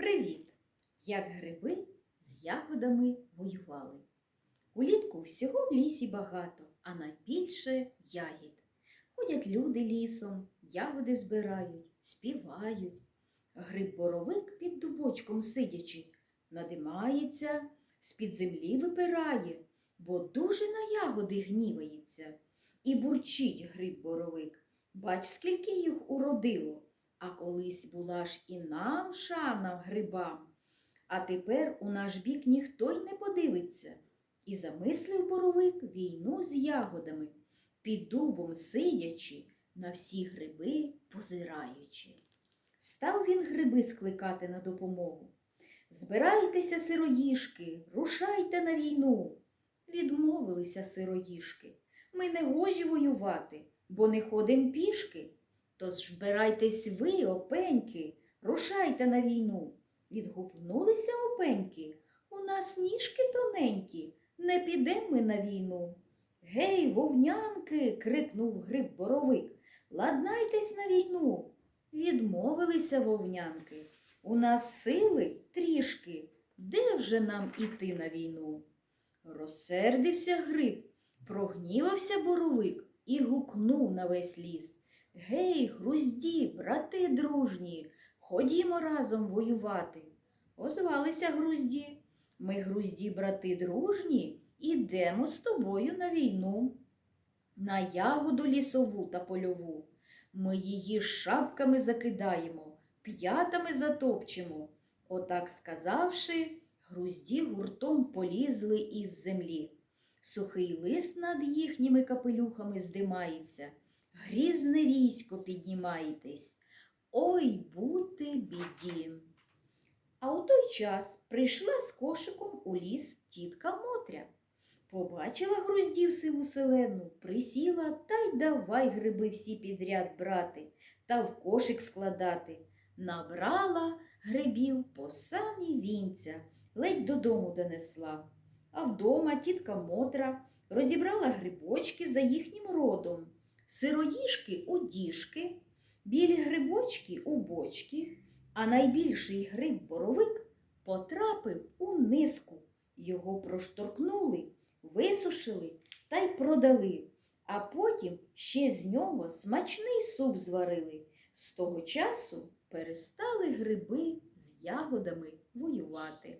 Привіт! Як гриби з ягодами воювали. Улітку всього в лісі багато, а найбільше ягід. Ходять люди лісом, ягоди збирають, співають. Гриб боровик під дубочком сидячи, надимається, з-під землі випирає, бо дуже на ягоди гнівається. І бурчить гриб боровик. Бач, скільки їх уродило. А колись була ж і нам шана грибам, а тепер у наш бік ніхто й не подивиться. І замислив боровик війну з ягодами, під дубом сидячи, на всі гриби позираючи. Став він гриби скликати на допомогу. Збирайтеся, сироїшки, рушайте на війну. Відмовилися сироїшки. Ми не гожі воювати, бо не ходим пішки. Тож збирайтесь ви, опеньки, рушайте на війну. Відгукнулися опеньки. У нас ніжки тоненькі, не підемо ми на війну. Гей, вовнянки. крикнув гриб боровик. Ладнайтесь на війну. Відмовилися вовнянки. У нас сили трішки. Де вже нам іти на війну? Розсердився гриб, прогнівався боровик і гукнув на весь ліс. Гей, грузді, брати дружні, ходімо разом воювати. Озвалися грузді. Ми, грузді, брати дружні, ідемо з тобою на війну. На ягоду лісову та польову. Ми її шапками закидаємо, п'ятами затопчемо. Отак сказавши, грузді гуртом полізли із землі. Сухий лист над їхніми капелюхами здимається. Грізне військо піднімаєтесь. Ой, бути біді. А у той час прийшла з кошиком у ліс тітка Мотря. Побачила груздів сиву селену, присіла та й давай гриби всі підряд брати та в кошик складати. Набрала грибів по самі вінця, ледь додому донесла. А вдома тітка Мотра розібрала грибочки за їхнім родом. Сироїшки у діжки, білі грибочки у бочки, а найбільший гриб боровик потрапив у низку. Його прошторкнули, висушили та й продали, а потім ще з нього смачний суп зварили. З того часу перестали гриби з ягодами воювати.